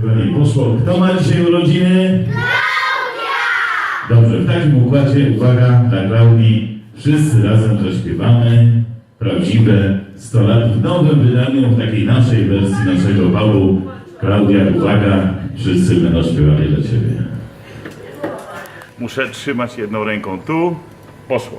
Chyba nie poszło. Kto ma dzisiaj urodziny? Dobrze, w takim układzie, uwaga, dla Klaudii, wszyscy razem zaśpiewamy prawdziwe 100 lat w nowym wydaniu, w takiej naszej wersji naszego balu. Klaudia, uwaga, wszyscy będą śpiewali dla Ciebie. Muszę trzymać jedną ręką tu. Poszło.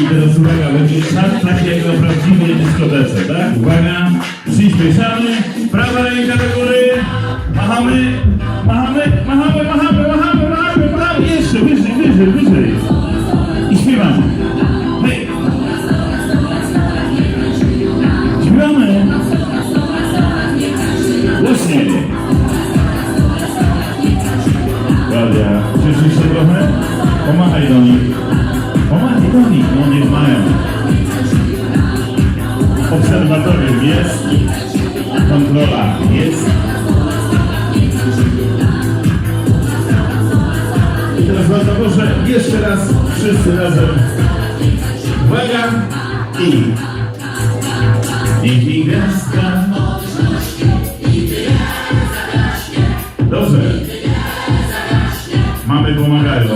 I teraz uwaga, będzie szat tak jak na prawdziwej dyskotece, tak? Uwaga, przyspieszamy, prawa ręka do góry, machamy, machamy, machamy, machamy, machamy, machamy, machamy, jeszcze wyżej, wyżej, wyżej. I śpiewamy. Hej! Śpiewamy! Głośniej! Klaudia, cieszysz się trochę? Pomachaj do nich. Obserwatorem jest. Kontrola jest. I teraz bardzo proszę, jeszcze raz wszyscy razem. Uwaga i... Niech gwiazdka... Dobrze. Mamy pomagają.